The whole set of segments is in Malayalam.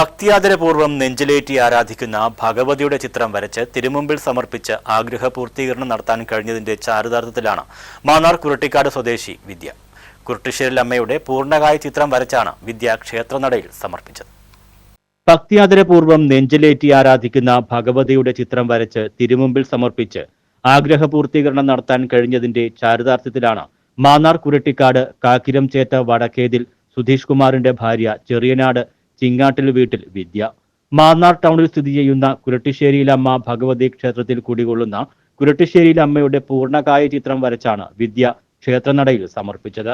ഭക്തിയാദരപൂർവം നെഞ്ചിലേറ്റി ആരാധിക്കുന്ന ഭഗവതിയുടെ ചിത്രം വരച്ച് തിരുമുമ്പിൽ സമർപ്പിച്ച് ആഗ്രഹ പൂർത്തീകരണം നടത്താൻ കഴിഞ്ഞതിന്റെ ചാരിതാർത്ഥത്തിലാണ് മാന്നാർ കുരട്ടിക്കാട് സ്വദേശി വിദ്യ. കുരട്ടിശ്ശേരിൽ അമ്മയുടെ പൂർണകായ ചിത്രം വരച്ചാണ് വിദ്യ ക്ഷേത്രനടയിൽ സമർപ്പിച്ചത്. ഭക്തിയാദരപൂർവം നെഞ്ചിലേറ്റി ആരാധിക്കുന്ന ഭഗവതിയുടെ ചിത്രം വരച്ച് തിരുമുമ്പിൽ സമർപ്പിച്ച് ആഗ്രഹ പൂർത്തീകരണം നടത്താൻ കഴിഞ്ഞതിന്റെ ചാരിതാർത്ഥ്യത്തിലാണ് മാന്നാർ കുരട്ടിക്കാട് കാക്കിരം ചേത്ത വടക്കേതിൽ സുധീഷ് കുമാറിന്റെ ഭാര്യ ചെറിയനാട് ചിങ്ങാട്ടിൽ വീട്ടിൽ വിദ്യ. മാന്നാർ ടൗണിൽ സ്ഥിതി ചെയ്യുന്ന കുരട്ടിശ്ശേരിയിലമ്മ ഭഗവതി ക്ഷേത്രത്തിൽ കുടികൊള്ളുന്ന കുരട്ടിശ്ശേരിയിലമ്മയുടെ പൂർണകായ ചിത്രം വരച്ചാണ് വിദ്യ ക്ഷേത്രനടയിൽ സമർപ്പിച്ചത്.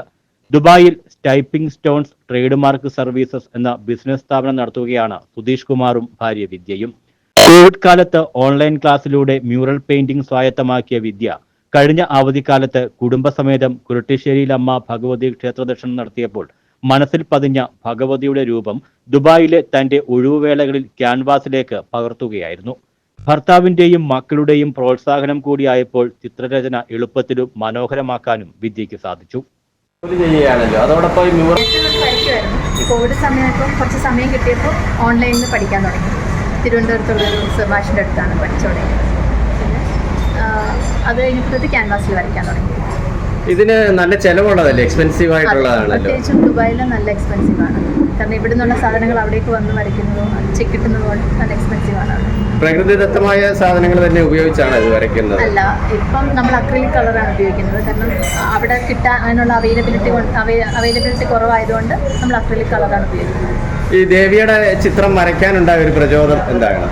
ദുബായിൽ stepping stones trade mark services എന്ന ബിസിനസ് സ്ഥാപനം നടത്തുകയാണ് സുധീഷ് കുമാറും ഭാര്യ വിദ്യയും. കോവിഡ് കാലത്ത് ഓൺലൈൻ ക്ലാസ്സിലൂടെ മ്യൂറൽ പെയിന്റിംഗ് സ്വായത്തമാക്കിയ വിദ്യ കഴിഞ്ഞ അവധിക്കാലത്ത് കുടുംബസമേതം കുരട്ടിശ്ശേരിയിലമ്മ ഭഗവതി ക്ഷേത്രദർശനം നടത്തിയപ്പോൾ മനസ്സിൽ പതിഞ്ഞ ഭഗവതിയുടെ രൂപം ദുബായിലെ തന്റെ ഒഴിവുവേളകളിൽ ക്യാൻവാസിലേക്ക് പകർത്തുകയായിരുന്നു. ഭർത്താവിന്റെയും മക്കളുടെയും പ്രോത്സാഹനം കൂടിയായപ്പോൾ ചിത്രരചന എളുപ്പത്തിലും മനോഹരമാക്കാനും വിദ്യയ്ക്ക് സാധിച്ചു. കോവിഡ് സമയത്ത് കുറച്ച് സമയം കിട്ടിയപ്പോൾ ഓൺലൈനിൽ പഠിക്കാൻ തുടങ്ങി. തിരുവനന്തപുരത്തുള്ള ഒരു സുഭാഷിന്റെ അടുത്താണ് പഠിച്ചു തുടങ്ങിയത് പിന്നെ അത് കഴിഞ്ഞപ്പോഴത്തെ ക്യാൻവാസിൽ വരയ്ക്കാൻ തുടങ്ങി. ഇതിന് നല്ല ചെലവുള്ളതല്ലേ? എക്സ്പെൻസീവ് ആയിട്ടുള്ളതാണല്ലോ പ്രത്യേകിച്ചും ദുബായിൽ നല്ല എക്സ്പെൻസീവ് ആണ്. കാരണം ഇവിടെ നിന്നുള്ള സാധനങ്ങൾ അവിടേക്ക് വന്ന് വരയ്ക്കുന്നതും ചെക്ക് കിട്ടുന്നതും നല്ല എക്സ്പെൻസീവ് ആണ്. പ്രകൃതിദത്തമായ സാധനങ്ങൾ തന്നെ ഉപയോഗിച്ചാണ് ഇത് വരയ്ക്കുന്നത്. അല്ല ഇപ്പം നമ്മൾ അക്രിലിക് കളറാണ് ഉപയോഗിക്കുന്നത്. കാരണം അവിടെ കിട്ടാൻ അതിനുള്ള അവൈലബിലിറ്റി അവൈലബിലിറ്റി കുറവായതുകൊണ്ട് നമ്മൾ അക്രിലിക് കളറാണ് ഉപയോഗിക്കുന്നത്. ഈ ദേവിയുടെ ചിത്രം വരയ്ക്കാനുണ്ടായ ഒരു പ്രചോദനം എന്താണ്?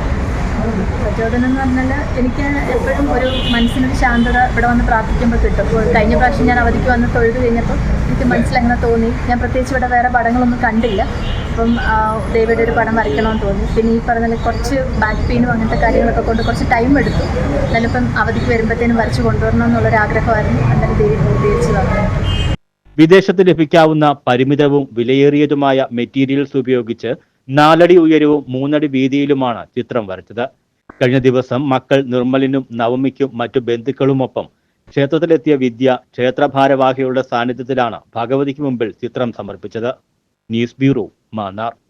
പ്രചോദനം എന്ന് പറഞ്ഞാൽ എനിക്ക് എപ്പോഴും ഒരു മനസ്സിനൊരു ശാന്തത ഇവിടെ വന്ന് പ്രാർത്ഥിക്കുമ്പോൾ കിട്ടും. കഴിഞ്ഞ പ്രാവശ്യം ഞാൻ അവധിക്ക് വന്ന് തൊഴുത് കഴിഞ്ഞപ്പോൾ എനിക്ക് മനസ്സിലങ്ങനെ തോന്നി. ഞാൻ പ്രത്യേകിച്ച് ഇവിടെ വേറെ പടങ്ങളൊന്നും കണ്ടില്ല. അപ്പം ദൈവയുടെ ഒരു പടം വരയ്ക്കണമെന്ന് തോന്നി. പിന്നെ ഈ പറഞ്ഞ കുറച്ച് ബാക്ക് പെയിനും അങ്ങനത്തെ കാര്യങ്ങളൊക്കെ കൊണ്ട് കുറച്ച് ടൈം എടുത്തു. എന്നാലിപ്പം അവധിക്ക് വരുമ്പോഴത്തേനും വരച്ച് കൊണ്ടുവരണം എന്നുള്ളൊരു ആഗ്രഹമായിരുന്നു. അങ്ങനെ ദേവി പൂർത്തീകരിച്ചതാണ് വിദേശത്ത് ലഭിക്കാവുന്ന പരിമിതവും വിലയേറിയതുമായ മെറ്റീരിയൽസ് ഉപയോഗിച്ച് നാലടി ഉയരവും മൂന്നടി വീതിയിലുമാണ് ചിത്രം വരച്ചത്. കഴിഞ്ഞ ദിവസം മക്കൾ നിർമ്മലിനും നവമിക്കും മറ്റു ബന്ധുക്കളുമൊപ്പം ക്ഷേത്രത്തിലെത്തിയ വിദ്യ ക്ഷേത്രഭാരവാഹികളുടെ സാന്നിധ്യത്തിലാണ് ഭഗവതിക്ക് മുമ്പിൽ ചിത്രം സമർപ്പിച്ചത്. News bureau Mannar.